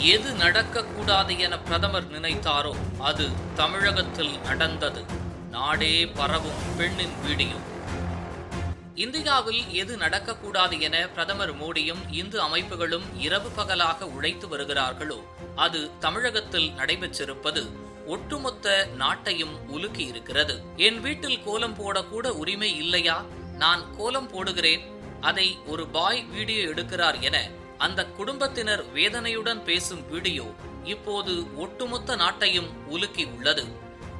எது நடக்கக்கூடாது என பிரதமர் நினைத்தாரோ அது தமிழகத்தில் நடந்தது. நாடே பரவும் பெண்ணின் வீடியோ. இந்தியாவில் எது நடக்கக்கூடாது என பிரதமர் மோடியும் இந்து அமைப்புகளும் இரவு பகலாக உழைத்து வருகிறார்களோ அது தமிழகத்தில் நடைபெற்றிருப்பது ஒட்டுமொத்த நாட்டையும் உலுக்கி இருக்கிறது என் வீட்டில் கோலம் போடக்கூட உரிமை இல்லையா? நான் கோலம் போடுகிறேன். அதை ஒரு பாய் வீடியோ எடுக்கிறார் என அந்த குடும்பத்தினர் வேதனையுடன் பேசும் வீடியோ இப்போது ஒட்டுமொத்த நாட்டையும் உலுக்கி உள்ளது.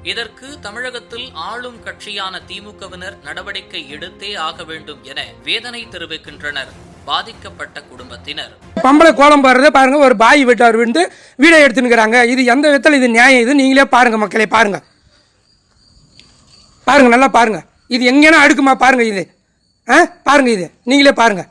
இதற்கு தமிழகத்தில் ஆளும் கட்சியான திமுகவினர் நடவடிக்கை எடுத்தே ஆக வேண்டும் என வேதனை தெரிவிக்கின்றனர் பாதிக்கப்பட்ட குடும்பத்தினர். பொம்பளை கோலம் போடுறத பாருங்க ஒரு பாய் வீட்டார் விழுந்து வீடியோ எடுத்துனுக்குறாங்க இது எந்த விதத்தில் இது நியாயம்? இது நீங்களே பாருங்க மக்களே பாருங்க. பாருங்க நல்லா பாருங்க. இது எங்கேனா அடுக்குமா? பாருங்க இது. ஆ? பாருங்க இது. நீங்களே பாருங்க.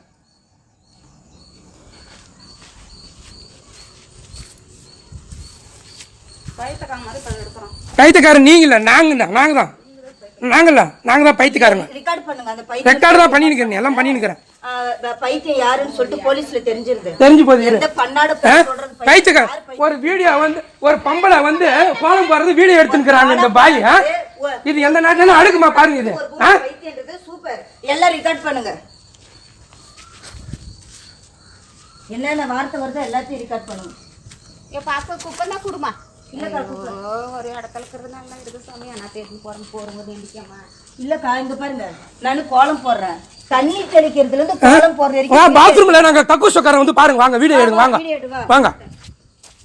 பைத்தியக்காரன் நீங்க இல்லை நாங்க தான் நாங்க தான் நாங்களா நாங்க தான் பைத்தியக்காரங்க. ரெக்கார்ட் பண்ணுங்க அந்த பைத்தியம் ரெக்கார்டு தான் பண்ணினுக்கிறேன் எல்லாம் இந்த பைத்தியம் யாருன்னு சொல்லிட்டு போலீஸ்ல தெரிஞ்சிருது. தெரிஞ்சு போகுது பைத்தியம்? ஒரு வீடியோ வந்து ஒரு பொம்பளை வந்து கோலம் போடுறது வீடியோ எடுத்துக்கிறாங்க இந்த பாய்? இது எந்த நாட்டிலும் அடுக்குமா பாருங்க இது சூப்பர். எல்லாம் ரெக்கார்ட் பண்ணுங்க. என்னென்ன வார்த்தை வருதோ எல்லாத்தையும் ரெக்கார்ட் பண்ணுங்க. என் பாப்பா குப்பை தான் கொடுமா. ஒரு இடத்துல இருக்குது சாமி. நான் தேடி போறேன் இல்லக்கா இங்க பாருங்க. நானு கோலம் போடுறேன். தண்ணி தெளிக்கிறதுல இருந்து கோலம் போடுற வரைக்கும் பாத்ரூம்ல நாங்க கக்கூஸ் உட்கார வந்து பாருங்க. வாங்க வீடியோ எடுங்க வாங்க. வாங்க.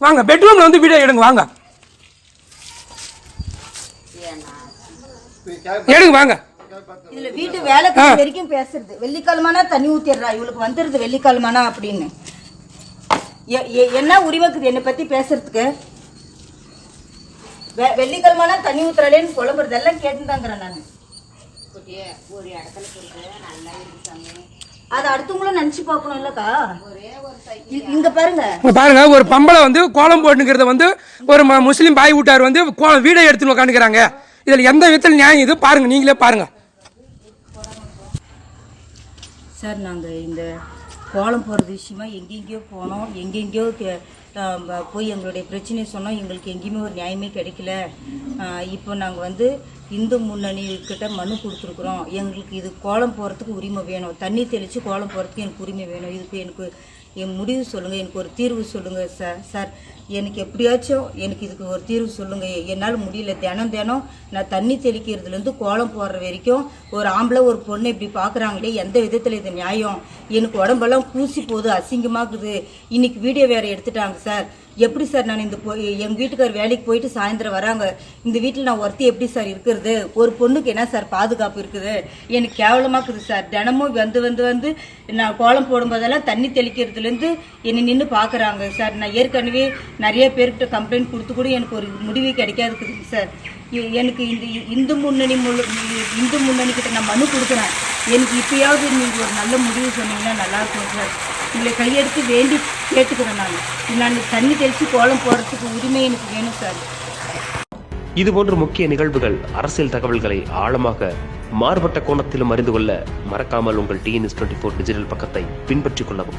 வாங்க பெட்ரூம்ல வந்து வீடியோ எடுங்க வாங்க. எடுங்க வாங்க. இதுல வீட்டு வேலை வரைக்கும் பேசுறது. வெள்ளிக்கிழமைனா தண்ணி ஊத்திடுறா. இவளுக்கு வந்துருது வெள்ளிக்கிழமைனா அப்படின்னு. என்ன உரிமைக்குது என்னை பத்தி பேசுறதுக்கு? வெ- வெள்ளிக்கிழமைனா தண்ணி ஊத்துறாளேன்னு குழம்புறது எல்லாம் கேட்டுதாங்கிறேன் நான் ஒரு இடத்துல நல்லா அதை அடுத்தவங்களும் நினைச்சு பார்க்கணும் இல்லக்கா. இங்க பாருங்க. இங்க பாருங்க ஒரு பொம்பளை வந்து கோலம் போட்டுங்கிறத வந்து ஒரு முஸ்லீம் பாய் வீட்டார் வந்து கோ- வீடியோ எடுத்துன்னு உட்காந்துக்கிறாங்க இதுல எந்த விதத்தில் நியாயம் இது? பாருங்க நீங்களே பாருங்க. சார் நாங்கள் இந்த கோலம் போகிறது விஷயமா எங்கெங்கேயோ போனோம் எங்கெங்கேயோ போய் எங்களுடைய பிரச்சனையை சொன்னோம். எங்களுக்கு எங்கேயுமே ஒரு நியாயமே கிடைக்கல. இப்போ நாங்கள் வந்து இந்து முன்னணிக்கிட்ட மனு கொடுத்துருக்குறோம். எங்களுக்கு இது கோலம் போகிறதுக்கு உரிமை வேணும். தண்ணி தெளித்து கோலம் போகிறதுக்கு எனக்கு உரிமை வேணும். இதுக்கு எனக்கு என் முடிவு சொல்லுங்கள் எனக்கு ஒரு தீர்வு சொல்லுங்கள் சார் சார் எனக்கு எப்படியாச்சும் எனக்கு இதுக்கு ஒரு தீர்வு சொல்லுங்கள் என்னால் முடியல. தினம் தினம் நான் தண்ணி தெளிக்கிறதுலேருந்து கோலம் போடுற வரைக்கும் ஒரு ஆம்பளை ஒரு பொண்ணை இப்படி பார்க்குறாங்களே எந்த விதத்தில் இது நியாயம்? எனக்கு உடம்பெல்லாம் பூசி போகுது அசிங்கமாக்குது. இன்றைக்கி வீடியோ வேறு எடுத்துட்டாங்க சார் எப்படி சார் நான் இந்த பொ- எங்க வீட்டுக்கார் வேலைக்கு போயிட்டு சாயந்தரம் வராங்க? இந்த வீட்டில் நான் ஒருத்தி எப்படி சார் இருக்கிறது? ஒரு பொண்ணுக்கு என்ன சார் பாதுகாப்பு இருக்குது? எனக்கு கேவலமாக்குது சார். தினமும் வந்து வந்து வந்து நான் கோலம் போடும்போதெல்லாம் தண்ணி தெளிக்கிறதுலேருந்து என்னை நின்று பார்க்குறாங்க சார். நான் ஏற்கனவே நிறைய பேர்கிட்ட கம்ப்ளைண்ட் கொடுத்து கூட எனக்கு ஒரு முடிவே கிடைக்காதுக்குது சார். எனக்கு இந்த இந்து முன்னணி முழு இந்து முன்னணி கிட்ட நான் மனு கொடுக்குறேன். எனக்கு இப்பயாவது நீங்கள் ஒரு நல்ல முடிவு சொன்னீங்கன்னா நல்லா இருக்கும் சார். உங்களை கையெடுத்து வேண்டி கேட்டுக்கிறேன் நான். நான் தண்ணி தெளித்து கோலம் போடுறதுக்கு உரிமை எனக்கு வேணும் சார். இதுபோன்ற முக்கிய நிகழ்வுகள் அரசியல் தகவல்களை ஆழமாக மாறுபட்ட கோணத்திலும் அறிந்து கொள்ள மறக்காமல் உங்கள் டிஎன்எஸ் டுவெண்ட்டி ஃபோர் டிஜிட்டல் பக்கத்தை பின்பற்றிக் கொள்ளவும்.